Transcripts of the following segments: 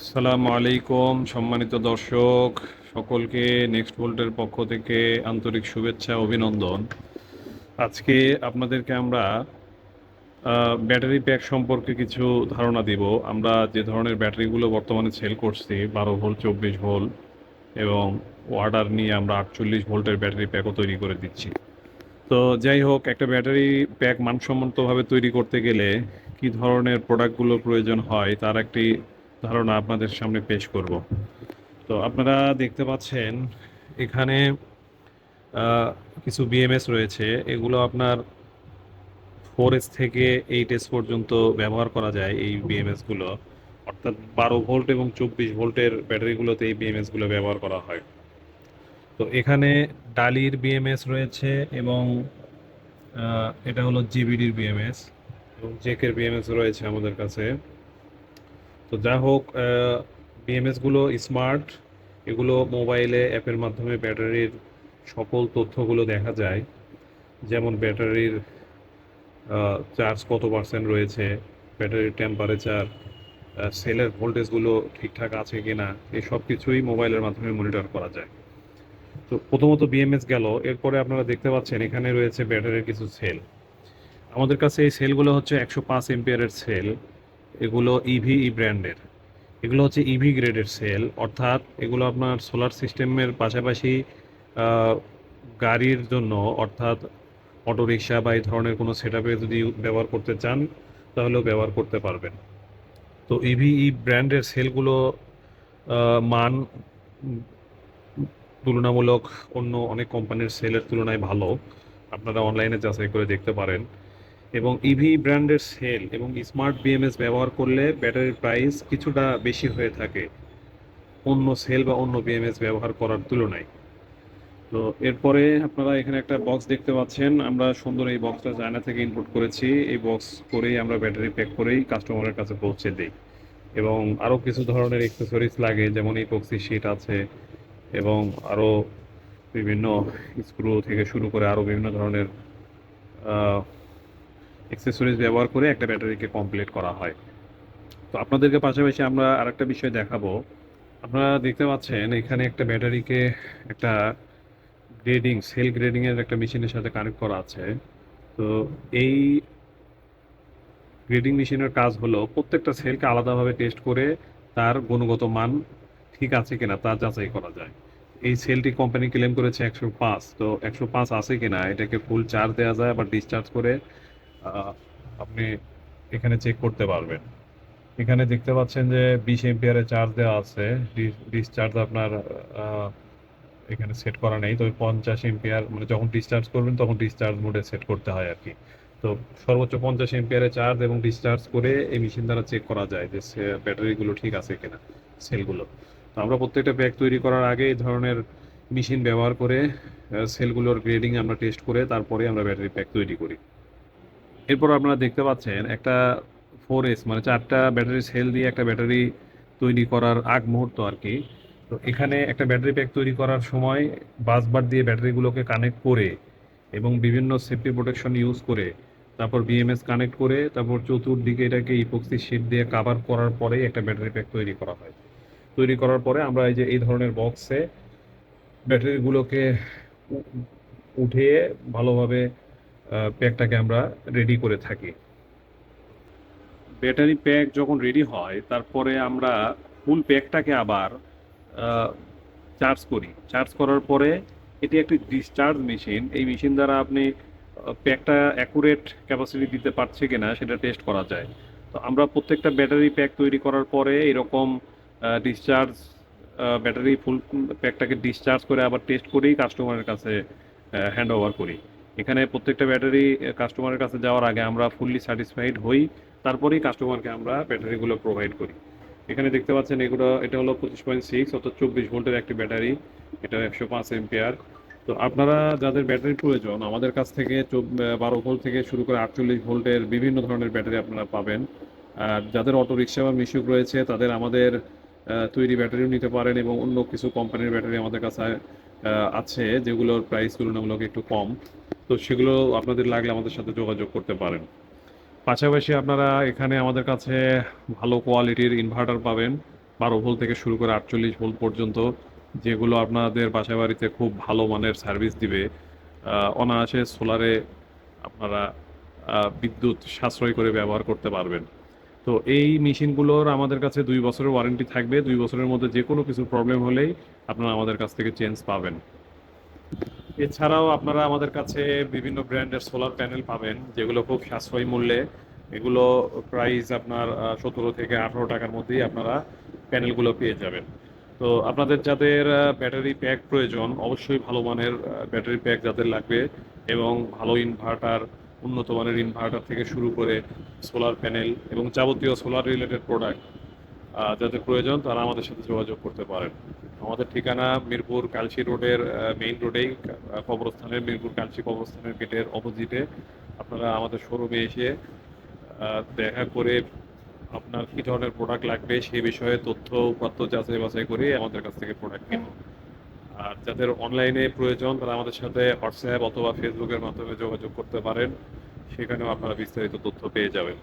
আসসালামু আলাইকুম, সম্মানিত দর্শক, সকলকে নেক্সট ভোল্টের পক্ষ থেকে আন্তরিক শুভেচ্ছা, অভিনন্দন। আজকে আপনাদেরকে আমরা ব্যাটারি প্যাক সম্পর্কে কিছু ধারণা দিব। আমরা যে ধরনের ব্যাটারিগুলো বর্তমানে সেল করছি, বারো ভোল্ট চব্বিশ ভোল্ট এবং অর্ডার নিয়ে আমরা আটচল্লিশ ভোল্টের ব্যাটারি প্যাকও তৈরি করে দিচ্ছি। তো যাই হোক, একটা ব্যাটারি প্যাক মানসম্মতভাবে তৈরি করতে গেলে কি ধরনের প্রোডাক্টগুলো প্রয়োজন হয়, তার একটি ধারণা আপনাদের সামনে পেশ করব। তো আপনারা দেখতে পাচ্ছেন, এখানে কিছু বিএমএস রয়েছে। এগুলো আপনার ফোর এস থেকে এইট এস পর্যন্ত ব্যবহার করা যায় এই বিএমএসগুলো অর্থাৎ বারো ভোল্ট এবং চব্বিশ ভোল্টের ব্যাটারিগুলোতে এই বিএমএসগুলো ব্যবহার করা হয়। তো এখানে ডালির বিএমএস রয়েছে এবং এটা হলো জিবিডির বিএমএস এবং জেকের বিএমএস রয়েছে আমাদের কাছে। তো যা হোক বিএমএসগুলো স্মার্ট এগুলো মোবাইলে অ্যাপের মাধ্যমে ব্যাটারির সকল তথ্যগুলো দেখা যায়। যেমন ব্যাটারির চার্জ কত পার্সেন্ট রয়েছে, ব্যাটারির টেম্পারেচার সেলের ভোল্টেজগুলো ঠিকঠাক আছে কিনা, এই সব কিছুই মোবাইলের মাধ্যমে মনিটর করা যায়। তো প্রথমত বিএমএস গেল, এরপরে আপনারা দেখতে পাচ্ছেন এখানে রয়েছে ব্যাটারির কিছু সেল আমাদের কাছে এই সেলগুলো হচ্ছে একশো পাঁচ এম্পিয়ারের সেল এগুলো ইভি ই ব্র্যান্ডের এগুলো হচ্ছে ইভি গ্রেডের সেল অর্থাৎ এগুলো আপনার সোলার সিস্টেমের পাশাপাশি গাড়ির জন্য, অর্থাৎ অটোরিকশা বা এই ধরনের কোনো সেট যদি ব্যবহার করতে চান, তাহলেও ব্যবহার করতে পারবেন। তো ইভি ই ব্র্যান্ডের সেলগুলো মান তুলনামূলক অন্য অনেক কোম্পানির সেলের তুলনায় ভালো। আপনারা অনলাইনে যাচাই করে দেখতে পারেন। এবং ইভি ব্র্যান্ডের সেল এবং স্মার্ট বিএমএস ব্যবহার করলে ব্যাটারির প্রাইস কিছুটা বেশি হয়ে থাকে অন্য সেল বা অন্য বিএমএস ব্যবহার করার তুলনায়। তো এরপরে আপনারা এখানে একটা বক্স দেখতে পাচ্ছেন। আমরা সুন্দর এই বক্সটা চায়না থেকে ইনপুট করেছি। এই বক্স করেই আমরা ব্যাটারি প্যাক করেই কাস্টমারের কাছে পৌঁছে দিই। এবং আরও কিছু ধরনের এক্সেসরিজ লাগে, যেমন ইপক্সি শিট আছে এবং আরও বিভিন্ন স্ক্রু থেকে শুরু করে আরও বিভিন্ন ধরনের এক্সেসরিজ ব্যবহার করে একটা ব্যাটারিকে কমপ্লিট করা হয়। তো আপনাদেরকে পাশাপাশি আমরা আরেকটা বিষয় দেখাবো। আপনারা দেখতে পাচ্ছেন এখানে একটা ব্যাটারিকে একটা গ্রেডিং সেল গ্রেডিং এর একটা মেশিনের সাথে কানেক্ট করা আছে। তো এই গ্রেডিং মেশিনের কাজ হলো প্রত্যেকটা সেলকে আলাদাভাবে টেস্ট করে তার গুণগত মান ঠিক আছে কিনা তা যাচাই করা যায়। এই সেলটি কোম্পানি ক্লেম করেছে একশো পাঁচ। তো একশো পাঁচ আছে কিনা? এটাকে ফুল চার্জ দেওয়া যায় আবার ডিসচার্জ করে আপনি এখানে চেক করতে পারবেন। এখানে দেখতে পাচ্ছেন যে বিশ এম্পিয়ারের চার্জ দেওয়া আছে। ডিসচার্জ আপনার এখানে সেট করা নেই। তবে পঞ্চাশ এম্পিয়ার মানে যখন ডিসচার্জ করবেন তখন ডিসচার্জ মোডে সেট করতে হয় আর কি তো সর্বোচ্চ পঞ্চাশ এম্পিয়ারের চার্জ এবং ডিসচার্জ করে এই মেশিন দ্বারা চেক করা যায় যে ব্যাটারিগুলো ঠিক আছে কিনা, সেলগুলো। তো আমরা প্রত্যেকটা ব্যাগ তৈরি করার আগে এই ধরনের মেশিন ব্যবহার করে সেলগুলোর গ্রেডিং আমরা টেস্ট করে তারপরে আমরা ব্যাটারি প্যাক তৈরি করি। এরপর আপনারা দেখতে পাচ্ছেন একটা ফোর এস মানে চারটা ব্যাটারি সেল দিয়ে একটা ব্যাটারি তৈরি করার আগ মুহূর্ত আর কি। তো এখানে একটা ব্যাটারি প্যাক তৈরি করার সময় বাসবার দিয়ে ব্যাটারিগুলোকে কানেক্ট করে এবং বিভিন্ন সেফটি প্রোটেকশন ইউজ করে তারপর বিএমএস কানেক্ট করে তারপর চতুর্দিকে এটাকে ইপক্সি শিট দিয়ে কাভার করার পরেই একটা ব্যাটারি প্যাক তৈরি করা হয়। তৈরি করার পরে আমরা এই যে, এই ধরনের বক্সে ব্যাটারিগুলোকে উঠিয়ে ভালোভাবে প্যাকটাকে আমরা রেডি করে থাকি। ব্যাটারি প্যাক যখন রেডি হয়, তারপরে আমরা ফুল প্যাকটাকে আবার চার্জ করি। চার্জ করার পরে এটি একটি ডিসচার্জ মেশিন এই মেশিন দ্বারা আপনি প্যাকটা অ্যাকুরেট ক্যাপাসিটি দিতে পারছে কিনা সেটা টেস্ট করা যায়। তো আমরা প্রত্যেকটা ব্যাটারি প্যাক তৈরি করার পরে এরকম ডিসচার্জ ব্যাটারি ফুল প্যাকটাকে ডিসচার্জ করে আবার টেস্ট করেই কাস্টমারের কাছে হ্যান্ড ওভার করি। এখানে প্রত্যেকটা ব্যাটারি কাস্টমারের কাছে যাওয়ার আগে আমরা ফুললি স্যাটিসফাইড হই, তারপরেই কাস্টমারকে আমরা ব্যাটারিগুলো প্রোভাইড করি। এখানে দেখতে পাচ্ছেন এগুলো, এটা হলো পঁচিশ পয়েন্ট সিক্স অর্থাৎ চব্বিশ ভোল্টের একটি ব্যাটারি এটা একশো পাঁচ এম্পিয়ার তো আপনারা যাদের ব্যাটারি প্রয়োজন, আমাদের কাছ থেকে বারো ভোল্ট থেকে শুরু করে আটচল্লিশ ভোল্টের বিভিন্ন ধরনের ব্যাটারি আপনারা পাবেন। আর যাদের অটো রিক্সা বা মিশুক রয়েছে, তাদের আমাদের তৈরি ব্যাটারিও নিতে পারেন এবং অন্য কিছু কোম্পানির ব্যাটারি আমাদের কাছে আছে, যেগুলোর প্রাইস তুলনামূলক একটু কম। তো সেগুলো আপনাদের লাগলে আমাদের সাথে যোগাযোগ করতে পারেন। পাশাপাশি আপনারা এখানে আমাদের কাছে ভালো কোয়ালিটির ইনভার্টার পাবেন, বারো ভোল্ট থেকে শুরু করে আটচল্লিশ ভোল্ট পর্যন্ত, যেগুলো আপনাদের বাসা বাড়িতে খুব ভালো মানের সার্ভিস দিবে। অনায়াসে সোলারে আপনারা বিদ্যুৎ সাশ্রয় করে ব্যবহার করতে পারবেন। তো এই মেশিনগুলোর আমাদের কাছে দুই বছরের ওয়ারেন্টি থাকবে। দুই বছরের মধ্যে যে কোনো কিছু প্রবলেম হলেই আপনারা আমাদের কাছ থেকে চেঞ্জ পাবেন। এছাড়াও আপনারা আমাদের কাছে বিভিন্ন ব্র্যান্ডের সোলার প্যানেল পাবেন, যেগুলো খুব সাশ্রয়ী মূল্যে। এগুলো প্রাইস আপনার সতেরো থেকে আঠারো টাকার মধ্যেই আপনারা প্যানেলগুলো পেয়ে যাবেন। তো আপনাদের যাদের ব্যাটারি প্যাক প্রয়োজন, অবশ্যই ভালো মানের ব্যাটারি প্যাক যাদের লাগবে এবং ভালো ইনভার্টার, উন্নত মানের ইনভার্টার থেকে শুরু করে সোলার প্যানেল এবং যাবতীয় সোলার রিলেটেড প্রোডাক্ট যাদের প্রয়োজন, তারা আমাদের সাথে যোগাযোগ করতে পারেন। আমাদের ঠিকানা মিরপুর কালশি রোডের মেইন রোডেই কবরস্থানের মিরপুর কালশি কবরস্থানের গেটের অপোজিটে আপনারা আমাদের শোরুমে এসে দেখা করে আপনার কী ধরনের প্রোডাক্ট লাগবে সেই বিষয়ে তথ্য, উপাত্ত যাচাই বাছাই করে আমাদের কাছ থেকে প্রোডাক্ট কিনুন। আর যাদের অনলাইনে প্রয়োজন, তারা আমাদের সাথে হোয়াটসঅ্যাপ অথবা ফেসবুকের মাধ্যমে যোগাযোগ করতে পারেন। সেখানেও আপনারা বিস্তারিত তথ্য পেয়ে যাবেন।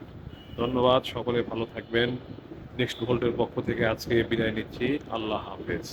ধন্যবাদ, সকলে ভালো থাকবেন। নেক্সট ভোল্টের পক্ষ থেকে আজকে বিদায় নিচ্ছি। আল্লাহ হাফেজ।